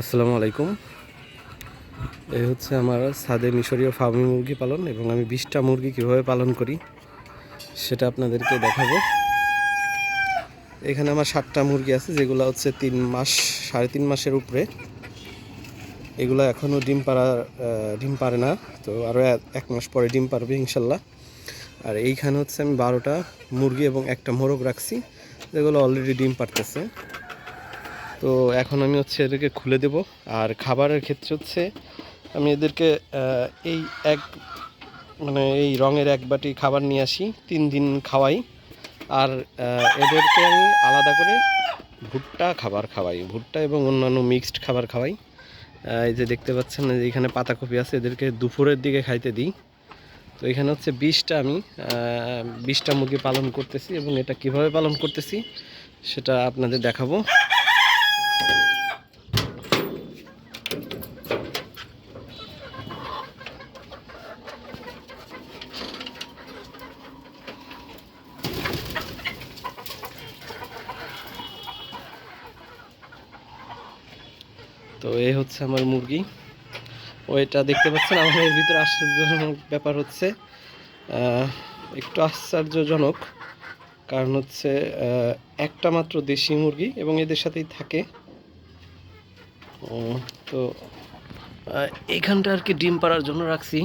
আসসালামু আলাইকুম। এই হচ্ছে আমার সাদে মিশরীয় ফার্মি মুরগি পালন এবং আমি বিশটা মুরগি কীভাবে পালন করি সেটা আপনাদেরকে দেখাবো। এখানে আমার সাতটা মুরগি আছে, যেগুলো হচ্ছে তিন মাস, সাড়ে তিন মাসের উপরে। এগুলো এখনও ডিম পাড়া ডিম পারে না, তো আরও এক মাস পরে ডিম পারবে ইনশাল্লাহ। আর এইখানে হচ্ছে আমি বারোটা মুরগি এবং একটা মোরগ রাখছি, যেগুলো অলরেডি ডিম পারতেছে তো এখন আমি হচ্ছে এদেরকে খুলে দেব। আর খাবারের ক্ষেত্রে হচ্ছে আমি এদেরকে এই এক মানে এই রঙের এক বাটি খাবার নিয়ে আসি, তিন দিন খাওয়াই। আর এদেরকে আমি আলাদা করে ভুট্টা খাবার খাওয়াই। ভুট্টা এবং অন্যান্য মিক্সড খাবার খাওয়াই। এই যে দেখতে পাচ্ছেন যে এখানে পাতাকপি আছে, এদেরকে দুপুরের দিকে খাইতে দিই। তো এখানে হচ্ছে বিশটা আমি বিশটা মুরগি পালন করতেছি এবং এটা কীভাবে পালন করতেছি সেটা আপনাদের দেখাবো। তো এই হচ্ছে আমার মুরগি। ও এটা দেখতে পাচ্ছেন আমার এর ভিতরে আশ্চর্যজনক ব্যাপার হচ্ছে একটু আশ্চর্যজনক কারণ হচ্ছে একটা মাত্র দেশি মুরগি এবং এদের সাথেই থাকে। তো আহ, এইখানটা আর কি ডিম পাড়ার জন্য রাখছি।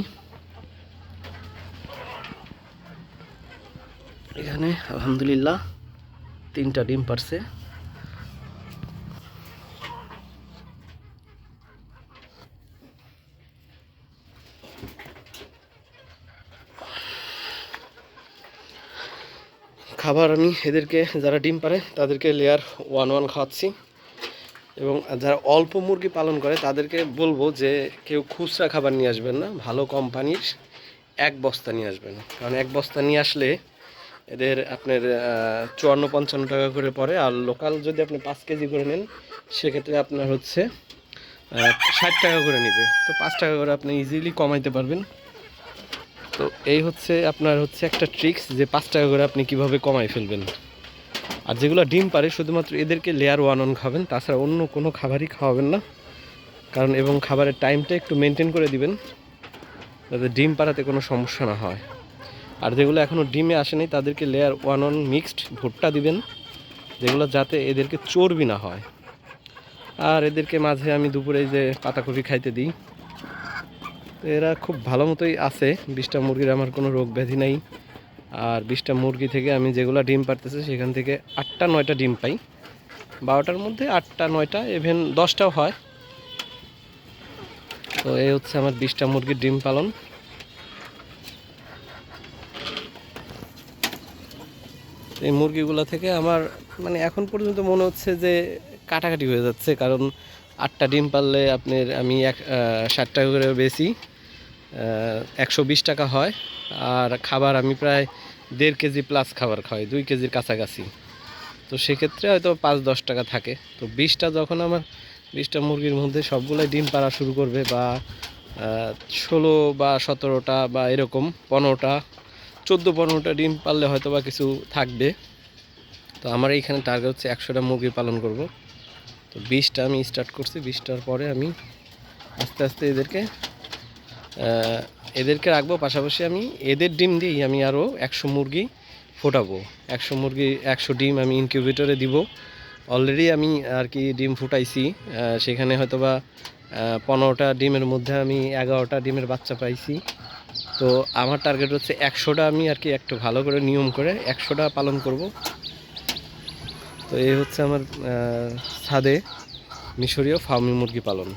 এখানে আলহামদুলিল্লাহ তিনটা ডিম পারছে খাবার আমি এদেরকে, যারা ডিম পারে, তাদেরকে লেয়ার ওয়ান ওয়ান খাওয়াচ্ছি। এবং যারা অল্প মুরগি পালন করে, তাদেরকে বলব যে কেউ খুচরা খাবার নিয়ে আসবেন না, ভালো কোম্পানির এক বস্তা নিয়ে আসবেন। কারণ এক বস্তা নিয়ে আসলে এদের আপনার চুয়ান্ন পঞ্চান্ন টাকা করে পড়ে। আর লোকাল যদি আপনি পাঁচ কেজি করে নেন, সেক্ষেত্রে আপনার হচ্ছে ষাট টাকা করে নেবে। তো পাঁচ টাকা করে আপনি ইজিলি কমাইতে পারবেন। তো এই হচ্ছে আপনার হচ্ছে একটা ট্রিক্স যে পাঁচ টাকা করে আপনি কীভাবে কমাই ফেলবেন। আর যেগুলো ডিম পারে, শুধুমাত্র এদেরকে লেয়ার ওয়ান অন খাবেন, তাছাড়া অন্য কোনো খাবারই খাওয়াবেন না। কারণ এবং খাবারের টাইমটা একটু মেনটেন করে দিবেন, যাতে ডিম পাড়াতে কোনো সমস্যা না হয়। আর যেগুলো এখনও ডিমে আসেনি, তাদেরকে লেয়ার ওয়ান অন মিক্সড ভুট্টা দিবেন, যেগুলো যাতে এদেরকে চর্বি না হয়। আর এদেরকে মাঝে আমি দুপুরে যে পাতাকপি খাইতে দিই তো এরা খুব ভালো মতোই আছে। বিশটা মুরগির আমার কোনো রোগ ব্যাধি নাই। আর বিশটা মুরগি থেকে আমি যেগুলো ডিম পারতেছে সেখান থেকে আটটা, নয়টা ডিম পাই। বারোটার মধ্যে আটটা, নয়টা ইভেন দশটাও হয়। তো এই হচ্ছে আমার বিশটা মুরগির ডিম পালন। এই মুরগিগুলো থেকে আমার মানে এখন পর্যন্ত মনে হচ্ছে যে কাটাকাটি হয়ে যাচ্ছে। কারণ আটটা ডিম পারলে আপনার আমি এক ষাট টাকা করে বেশি একশো বিশ টাকা হয়। আর খাবার আমি প্রায় দেড় কেজি প্লাস খাবার খাওয়াই, দুই কেজির কাছাকাছি। তো সেক্ষেত্রে হয়তো পাঁচ, দশ টাকা থাকে। তো বিশটা যখন আমার, বিশটা মুরগির মধ্যে সবগুলোই ডিম পাড়া শুরু করবে বা ষোলো বা সতেরোটা বা এরকম পনেরোটা, চোদ্দ, পনেরোটা ডিম পারলে হয়তো বা কিছু থাকবে। তো আমার এইখানে টার্গেট হচ্ছে একশোটা মুরগি পালন করব। তো বিশটা আমি স্টার্ট করছি, বিশটার পরে আমি আস্তে আস্তে এদেরকে এদেরকে রাখব। পাশাপাশি আমি এদের ডিম দিয়েই আমি আরও একশো মুরগি ফোটাবো। একশো মুরগি, একশো ডিম আমি ইনকিউবেটরে দিব। অলরেডি আমি আর কি ডিম ফুটাইছি সেখানে হয়তোবা পনেরোটা ডিমের মধ্যে আমি এগারোটা ডিমের বাচ্চা পাইছি। তো আমার টার্গেট হচ্ছে একশোটা আমি আর কি একটু ভালো করে নিয়ম করে একশোটা পালন করব। তো এই হচ্ছে আমার ছাদে মিশরীয় ফার্মি মুরগি পালন।